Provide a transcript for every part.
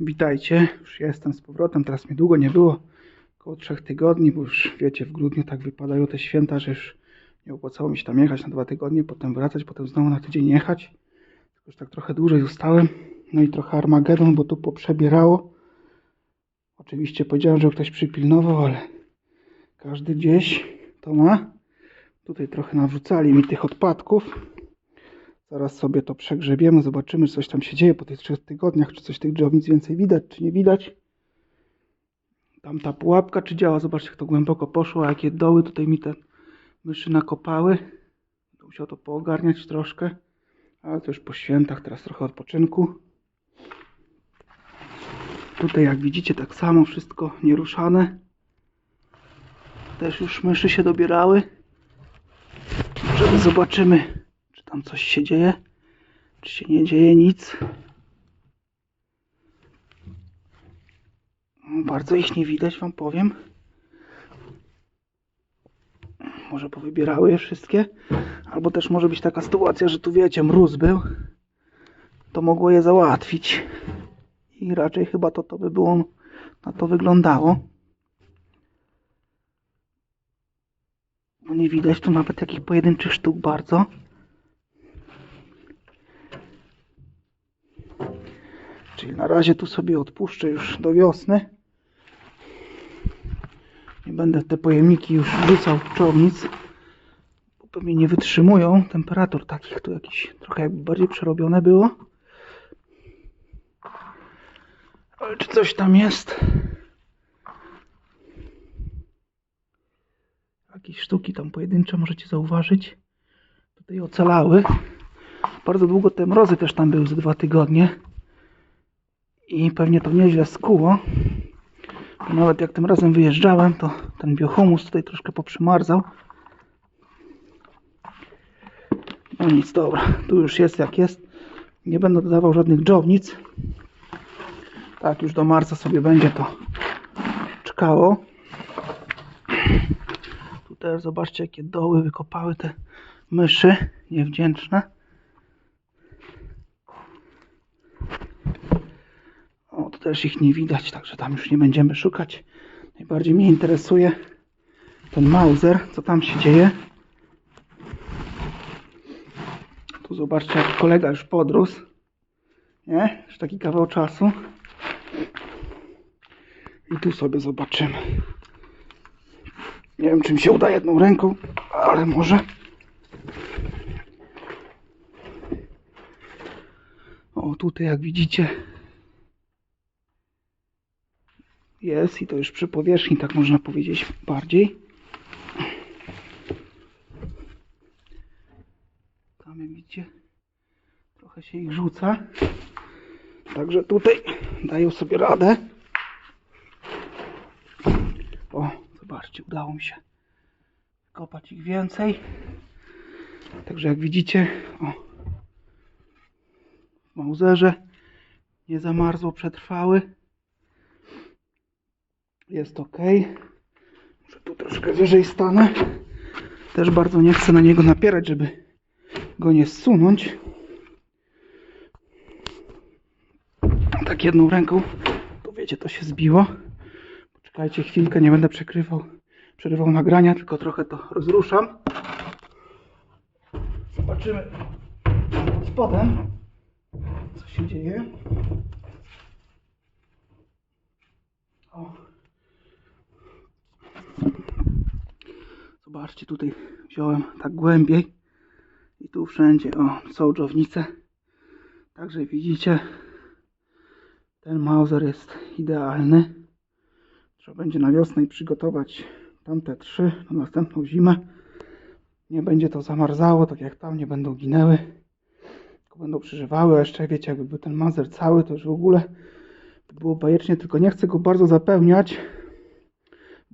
Witajcie, już jestem z powrotem, teraz mnie długo nie było, około trzech tygodni, bo już wiecie, w grudniu tak wypadają te święta, że już nie opłacało mi się tam jechać na dwa tygodnie, potem wracać, potem znowu na tydzień jechać. Już tak trochę dłużej zostałem, no i trochę Armagedon, bo tu poprzebierało. Oczywiście powiedziałem, że ktoś przypilnował, ale każdy gdzieś to ma. Tutaj trochę nawrzucali mi tych odpadków. Zaraz sobie to przegrzebiemy, zobaczymy, czy coś tam się dzieje po tych trzech tygodniach, czy coś tych drzewnic więcej widać, czy nie widać. Tam ta pułapka, czy działa, zobaczcie, jak to głęboko poszło, a jakie doły tutaj mi te myszy nakopały. Będę Musiał to poogarniać troszkę, ale to już po świętach, teraz trochę odpoczynku. Tutaj, jak widzicie, tak samo wszystko nieruszane. Też już myszy się dobierały. Zobaczymy, czy tam coś się dzieje, czy się nie dzieje nic. Bardzo ich nie widać, wam powiem. Może powybierały je wszystkie, albo też może być taka sytuacja, że tu wiecie, mróz był, to mogło je załatwić. I raczej chyba to, to by było, na to wyglądało. No nie widać tu nawet takich pojedynczych sztuk bardzo. Czyli na razie tu sobie odpuszczę już do wiosny. Nie będę w te pojemniki już wrzucał czownic, bo pewnie nie wytrzymują temperatur takich. Tu jakieś trochę jakby bardziej przerobione było. Ale czy coś tam jest? Jakieś sztuki tam pojedyncze możecie zauważyć. Tutaj ocalały. Bardzo długo te mrozy też tam były, ze dwa tygodnie. I pewnie to nieźle skuło. Nawet jak tym razem wyjeżdżałem, to ten biohumus tutaj troszkę poprzymarzał. No nic, dobra. Tu już jest jak jest. Nie będę dodawał żadnych dżownic. Tak, już do marca sobie będzie to czekało. Tu też zobaczcie, jakie doły wykopały te myszy niewdzięczne. O, tu też ich nie widać, także tam już nie będziemy szukać. Najbardziej mnie interesuje ten Mauser, co tam się dzieje. Tu zobaczcie, jak kolega już podrósł. Nie? Już taki kawał czasu. I tu sobie zobaczymy. Nie wiem, czy mi się uda jedną ręką, ale może. O, tutaj jak widzicie jest i to już przy powierzchni, tak można powiedzieć bardziej. Jak widzicie, trochę się ich rzuca. Także tutaj dają sobie radę. O, zobaczcie, udało mi się kopać ich więcej. Także jak widzicie, o, w Mauzerze nie zamarzło, przetrwały. Jest ok. Może tu troszkę wyżej stanę. Też bardzo nie chcę na niego napierać, żeby go nie zsunąć. Tak jedną ręką, to wiecie, to się zbiło. Poczekajcie chwilkę, nie będę przekrywał, przerywał nagrania, tylko trochę to rozruszam. Zobaczymy pod spodem, co się dzieje. O. Zobaczcie, tutaj wziąłem tak głębiej i tu wszędzie, o, są dżownice. Także widzicie, ten Mauser jest idealny. Trzeba będzie na wiosnę przygotować tamte trzy na następną zimę. Nie będzie to zamarzało, tak jak tam, nie będą ginęły. Tylko będą przeżywały, a jeszcze wiecie, jakby był ten Mauser cały, to już w ogóle by było bajecznie, tylko nie chcę go bardzo zapełniać,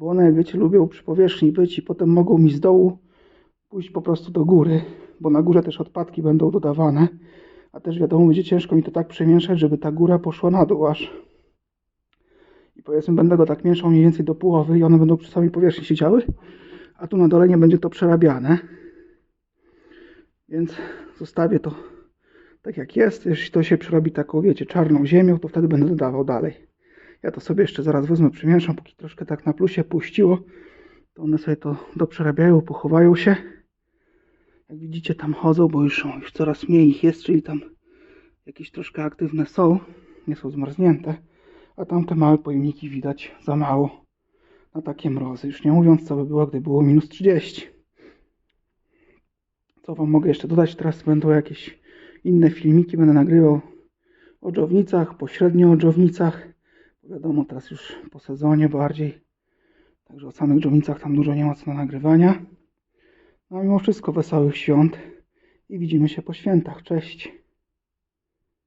bo one, jak wiecie, lubią przy powierzchni być i potem mogą mi z dołu pójść po prostu do góry, bo na górze też odpadki będą dodawane, a też wiadomo, będzie ciężko mi to tak przemieszać, żeby ta góra poszła na dół aż. I powiedzmy, będę go tak mieszał mniej więcej do połowy i one będą przy samej powierzchni siedziały, a tu na dole nie będzie to przerabiane. Więc zostawię to tak jak jest. Jeśli to się przerobi taką, wiecie, czarną ziemią, to wtedy będę dodawał dalej. Ja to sobie jeszcze zaraz wezmę, przemieszam, póki troszkę tak na plusie puściło, to one sobie to doprzerabiają, pochowają się. Jak widzicie, tam chodzą, bo już, już coraz mniej ich jest, czyli tam jakieś troszkę aktywne są, nie są zmarznięte, a tamte małe pojemniki widać za mało na takie mrozy. Już nie mówiąc, co by było, gdy było minus 30. Co Wam mogę jeszcze dodać? Teraz będą jakieś inne filmiki, będę nagrywał o dżownicach, pośrednio o dżownicach. Wiadomo, teraz już po sezonie bardziej. Także o samych dżownicach tam dużo nie ma co do nagrywania. No a mimo wszystko wesołych świąt i widzimy się po świętach. Cześć.